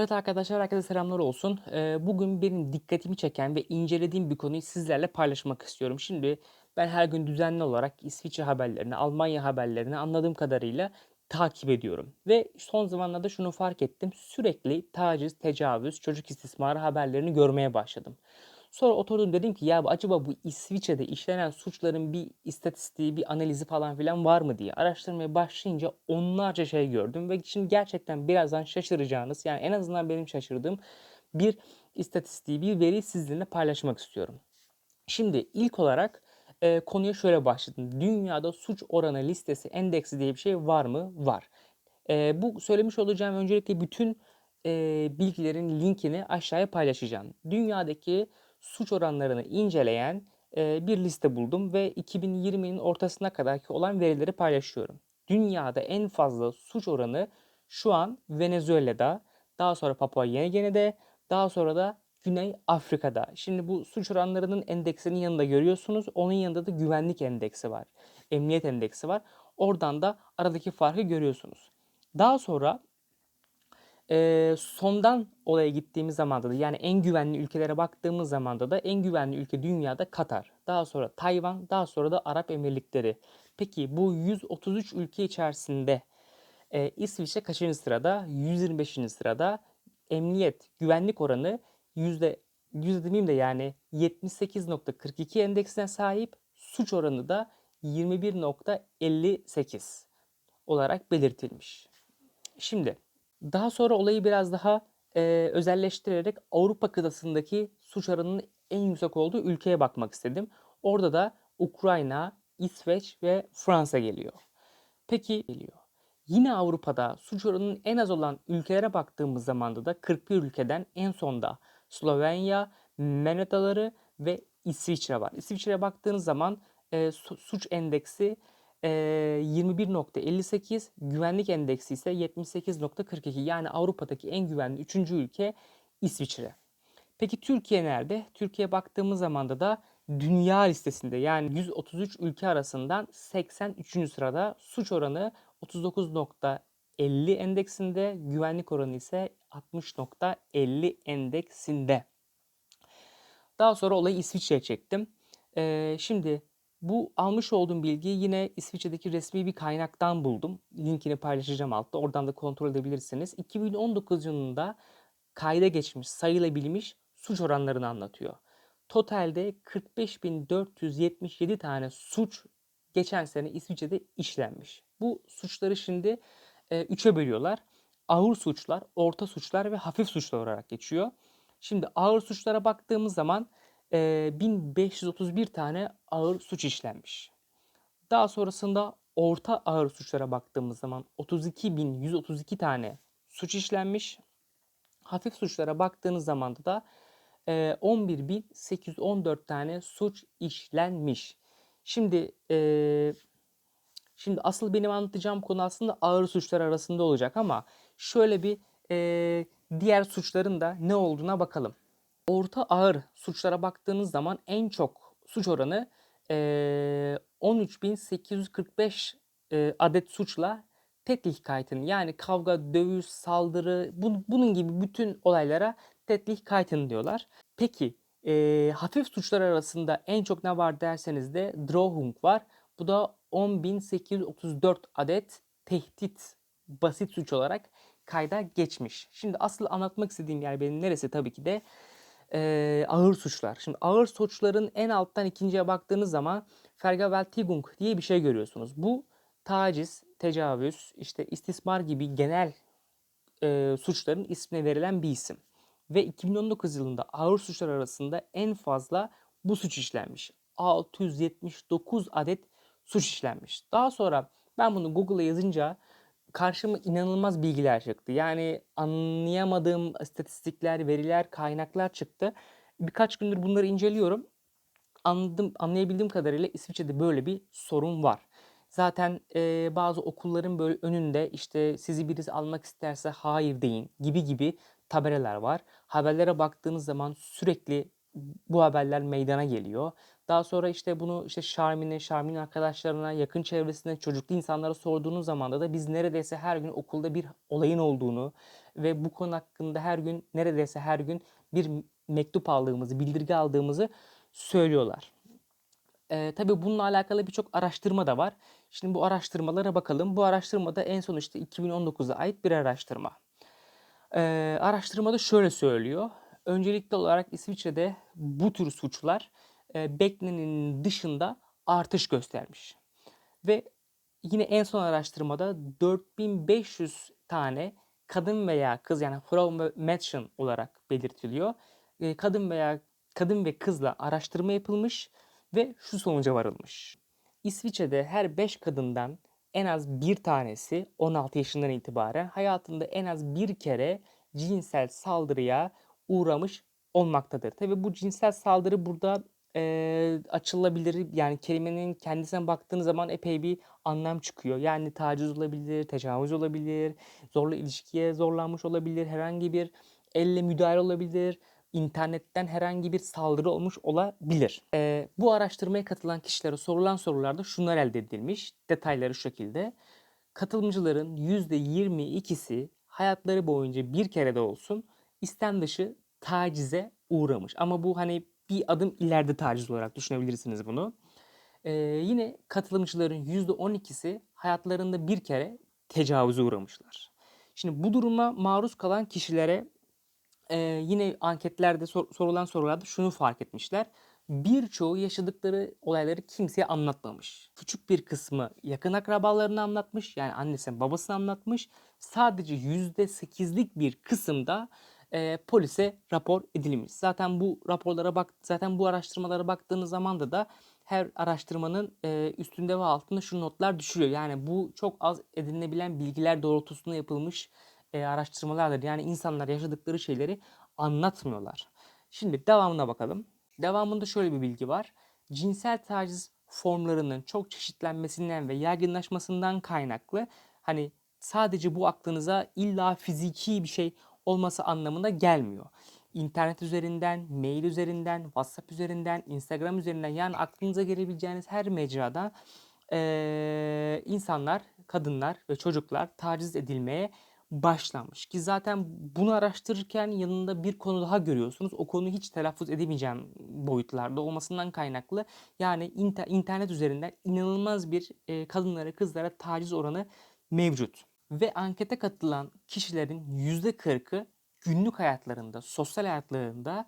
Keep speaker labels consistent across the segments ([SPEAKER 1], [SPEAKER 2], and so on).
[SPEAKER 1] Evet arkadaşlar, herkese selamlar olsun. Eee, bugün benim dikkatimi çeken ve incelediğim bir konuyu sizlerle paylaşmak istiyorum. Şimdi ben her gün düzenli olarak İsviçre haberlerini, Almanya haberlerini anladığım kadarıyla takip ediyorum. Ve son zamanlarda şunu fark ettim. Sürekli taciz, tecavüz, çocuk istismarı haberlerini görmeye başladım. Sonra oturdum dedim ki ya acaba bu İsviçre'de işlenen suçların bir istatistiği, bir analizi falan filan var mı diye araştırmaya başlayınca onlarca şey gördüm ve şimdi gerçekten birazdan şaşıracağınız yani en azından benim şaşırdığım bir istatistiği, bir veri sizinle paylaşmak istiyorum. Şimdi ilk olarak e, konuya şöyle başladım. Dünyada suç oranı listesi endeksi diye bir şey var mı? Var. E, bu söylemiş olacağım öncelikle bütün e, bilgilerin linkini aşağıya paylaşacağım. Dünyadaki suç oranlarını inceleyen e, bir liste buldum ve 2020'nin ortasına kadarki olan verileri paylaşıyorum. Dünyada en fazla suç oranı şu an Venezuela'da, daha sonra Papua Yeni Gine'de, daha sonra da Güney Afrika'da. Şimdi bu suç oranlarının endeksinin yanında görüyorsunuz. Onun yanında da güvenlik endeksi var. Emniyet endeksi var. Oradan da aradaki farkı görüyorsunuz. Daha sonra e, sondan olaya gittiğimiz zamanda da yani en güvenli ülkelere baktığımız zamanda da en güvenli ülke dünyada Katar. Daha sonra Tayvan, daha sonra da Arap Emirlikleri. Peki bu 133 ülke içerisinde e, İsviçre kaçıncı sırada? 125. sırada. Emniyet, güvenlik oranı yüzde yüzde demeyeyim de yani 78.42 endeksine sahip. Suç oranı da 21.58 olarak belirtilmiş. Şimdi daha sonra olayı biraz daha e, özelleştirerek Avrupa kıtasındaki suç oranının en yüksek olduğu ülkeye bakmak istedim. Orada da Ukrayna, İsveç ve Fransa geliyor. Peki geliyor. Yine Avrupa'da suç oranının en az olan ülkelere baktığımız zamanda da 41 ülkeden en sonda Slovenya, Men ve İsviçre var. İsviçre'ye baktığınız zaman e, suç endeksi e, 21.58, güvenlik endeksi ise 78.42. Yani Avrupa'daki en güvenli 3. ülke İsviçre. Peki Türkiye nerede? Türkiye'ye baktığımız zaman da dünya listesinde yani 133 ülke arasından 83. sırada suç oranı 39.50 endeksinde, güvenlik oranı ise 60.50 endeksinde. Daha sonra olayı İsviçre'ye çektim. Ee, şimdi bu almış olduğum bilgiyi yine İsviçre'deki resmi bir kaynaktan buldum. Linkini paylaşacağım altta. Oradan da kontrol edebilirsiniz. 2019 yılında kayda geçmiş, sayılabilmiş suç oranlarını anlatıyor. Totalde 45.477 tane suç geçen sene İsviçre'de işlenmiş. Bu suçları şimdi e, üçe bölüyorlar. Ağır suçlar, orta suçlar ve hafif suçlar olarak geçiyor. Şimdi ağır suçlara baktığımız zaman e, 1531 tane ağır suç işlenmiş. Daha sonrasında orta ağır suçlara baktığımız zaman 32.132 tane suç işlenmiş. Hafif suçlara baktığınız zaman da e, 11.814 tane suç işlenmiş. Şimdi e, şimdi asıl benim anlatacağım konu aslında ağır suçlar arasında olacak ama şöyle bir e, diğer suçların da ne olduğuna bakalım. Orta ağır suçlara baktığınız zaman en çok suç oranı e, 13.845 e, adet suçla Tetlihkeiten yani kavga, dövüş, saldırı bu, bunun gibi bütün olaylara Tetlihkeiten diyorlar. Peki e, hafif suçlar arasında en çok ne var derseniz de Drohung var. Bu da 10.834 adet tehdit basit suç olarak kayda geçmiş. Şimdi asıl anlatmak istediğim yer benim neresi tabii ki de e, ağır suçlar. Şimdi ağır suçların en alttan ikinciye baktığınız zaman Vergewaltigung diye bir şey görüyorsunuz. Bu taciz, tecavüz, işte istismar gibi genel e, suçların ismine verilen bir isim. Ve 2019 yılında ağır suçlar arasında en fazla bu suç işlenmiş. 679 adet suç işlenmiş. Daha sonra ben bunu Google'a yazınca karşıma inanılmaz bilgiler çıktı. Yani anlayamadığım istatistikler, veriler, kaynaklar çıktı. Birkaç gündür bunları inceliyorum. Anladım, anlayabildiğim kadarıyla İsviçre'de böyle bir sorun var. Zaten e, bazı okulların böyle önünde işte sizi birisi almak isterse hayır deyin gibi gibi tabelalar var. Haberlere baktığınız zaman sürekli bu haberler meydana geliyor. Daha sonra işte bunu işte Şarmin'e, Şarmin'in arkadaşlarına, yakın çevresine, çocuklu insanlara sorduğunuz zaman da biz neredeyse her gün okulda bir olayın olduğunu ve bu konu hakkında her gün neredeyse her gün bir mektup aldığımızı, bildirgi aldığımızı söylüyorlar. Eee tabii bununla alakalı birçok araştırma da var. Şimdi bu araştırmalara bakalım. Bu araştırmada en son işte 2019'a ait bir araştırma. Eee, araştırmada şöyle söylüyor. Öncelikli olarak İsviçre'de bu tür suçlar beklenenin dışında artış göstermiş. Ve yine en son araştırmada 4500 tane kadın veya kız yani Frau Mädchen olarak belirtiliyor. Eee, kadın veya kadın ve kızla araştırma yapılmış ve şu sonuca varılmış. İsviçre'de her 5 kadından en az bir tanesi 16 yaşından itibaren hayatında en az bir kere cinsel saldırıya uğramış olmaktadır. Tabii bu cinsel saldırı burada eee, açılabilir. Yani kelimenin kendisine baktığınız zaman epey bir anlam çıkıyor. Yani taciz olabilir, tecavüz olabilir, zorla ilişkiye zorlanmış olabilir, herhangi bir elle müdahale olabilir, internetten herhangi bir saldırı olmuş olabilir. Eee, bu araştırmaya katılan kişilere sorulan sorularda şunlar elde edilmiş. Detayları şu şekilde. Katılımcıların %22'si hayatları boyunca bir kere de olsun istem dışı tacize uğramış. Ama bu hani bir adım ileride taciz olarak düşünebilirsiniz bunu. Eee, yine katılımcıların %12'si hayatlarında bir kere tecavüze uğramışlar. Şimdi bu duruma maruz kalan kişilere Eee, yine anketlerde sor sorulan sorularda şunu fark etmişler. Birçoğu yaşadıkları olayları kimseye anlatmamış. Küçük bir kısmı yakın akrabalarına anlatmış. Yani annesine babasına anlatmış. Sadece %8'lik bir kısımda eee, polise rapor edilmiş. Zaten bu raporlara bak zaten bu araştırmalara baktığınız zaman da da her araştırmanın eee, üstünde ve altında şu notlar düşülüyor. Yani bu çok az edinilebilen bilgiler doğrultusunda yapılmış eee, araştırmalardır. Yani insanlar yaşadıkları şeyleri anlatmıyorlar. Şimdi devamına bakalım. Devamında şöyle bir bilgi var. Cinsel taciz formlarının çok çeşitlenmesinden ve yaygınlaşmasından kaynaklı hani sadece bu aklınıza illa fiziki bir şey olması anlamına gelmiyor. İnternet üzerinden, mail üzerinden, WhatsApp üzerinden, Instagram üzerinden yani aklınıza gelebileceğiniz her mecrada eee, insanlar, kadınlar ve çocuklar taciz edilmeye başlanmış. Ki zaten bunu araştırırken yanında bir konu daha görüyorsunuz. O konuyu hiç telaffuz edemeyeceğim boyutlarda olmasından kaynaklı. Yani inter- internet üzerinden inanılmaz bir e, kadınlara, kızlara taciz oranı mevcut. Ve ankete katılan kişilerin %40'ı günlük hayatlarında, sosyal hayatlarında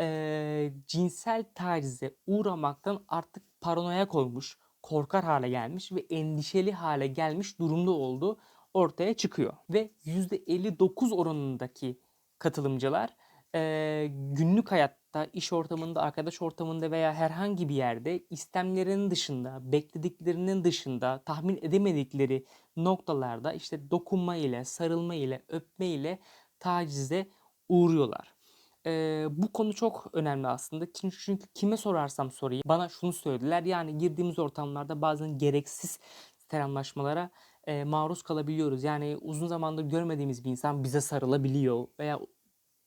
[SPEAKER 1] e, cinsel tacize uğramaktan artık paranoyak olmuş, korkar hale gelmiş ve endişeli hale gelmiş durumda olduğu ortaya çıkıyor. Ve %59 oranındaki katılımcılar eee, günlük hayatta, iş ortamında, arkadaş ortamında veya herhangi bir yerde istemlerinin dışında, beklediklerinin dışında, tahmin edemedikleri noktalarda işte dokunma ile, sarılma ile, öpme ile tacize uğruyorlar. Eee, bu konu çok önemli aslında. Çünkü, kime sorarsam sorayım bana şunu söylediler. Yani girdiğimiz ortamlarda bazen gereksiz selamlaşmalara eee, maruz kalabiliyoruz. Yani uzun zamandır görmediğimiz bir insan bize sarılabiliyor veya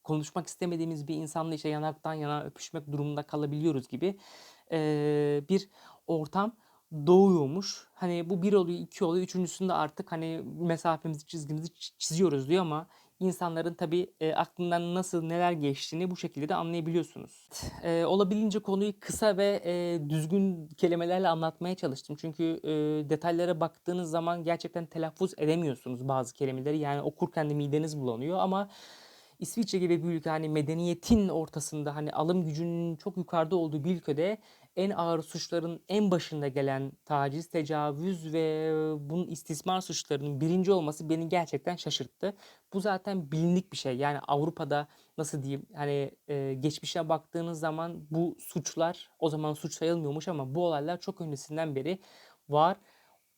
[SPEAKER 1] konuşmak istemediğimiz bir insanla işte yanaktan yana öpüşmek durumunda kalabiliyoruz gibi eee, bir ortam doğuyormuş. Hani bu bir oluyor, iki oluyor. Üçüncüsünde artık hani mesafemizi, çizgimizi çi- çiziyoruz diyor ama insanların tabii e, aklından nasıl neler geçtiğini bu şekilde de anlayabiliyorsunuz. E, olabildiğince konuyu kısa ve e, düzgün kelimelerle anlatmaya çalıştım. Çünkü e, detaylara baktığınız zaman gerçekten telaffuz edemiyorsunuz bazı kelimeleri. Yani okurken de mideniz bulanıyor ama İsviçre gibi bir ülke hani medeniyetin ortasında hani alım gücünün çok yukarıda olduğu bir ülkede en ağır suçların en başında gelen taciz, tecavüz ve bunun istismar suçlarının birinci olması beni gerçekten şaşırttı. Bu zaten bilindik bir şey. Yani Avrupa'da nasıl diyeyim hani e, geçmişe baktığınız zaman bu suçlar o zaman suç sayılmıyormuş ama bu olaylar çok öncesinden beri var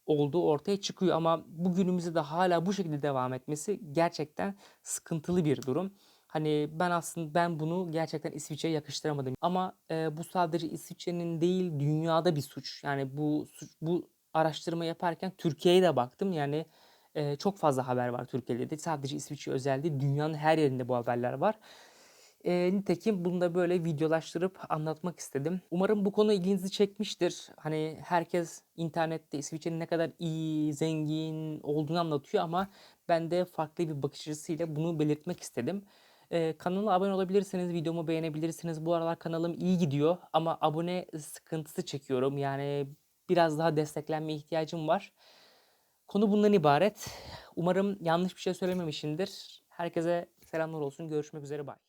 [SPEAKER 1] olduğu ortaya çıkıyor ama bugünümüzde de hala bu şekilde devam etmesi gerçekten sıkıntılı bir durum. Hani ben aslında ben bunu gerçekten İsviçre'ye yakıştıramadım. Ama e, bu sadece İsviçre'nin değil dünyada bir suç. Yani bu bu araştırma yaparken Türkiye'ye de baktım. Yani e, çok fazla haber var Türkiye'de de. Sadece İsviçre özel değil. Dünyanın her yerinde bu haberler var. Eee, nitekim bunu da böyle videolaştırıp anlatmak istedim. Umarım bu konu ilginizi çekmiştir. Hani herkes internette İsviçre'nin ne kadar iyi, zengin olduğunu anlatıyor ama Ben de farklı bir bakış açısıyla bunu belirtmek istedim. Eee, kanala abone olabilirsiniz, videomu beğenebilirsiniz. Bu aralar kanalım iyi gidiyor ama abone sıkıntısı çekiyorum. Yani biraz daha desteklenmeye ihtiyacım var. Konu bundan ibaret. Umarım yanlış bir şey söylememişimdir. Herkese selamlar olsun. Görüşmek üzere. Bye.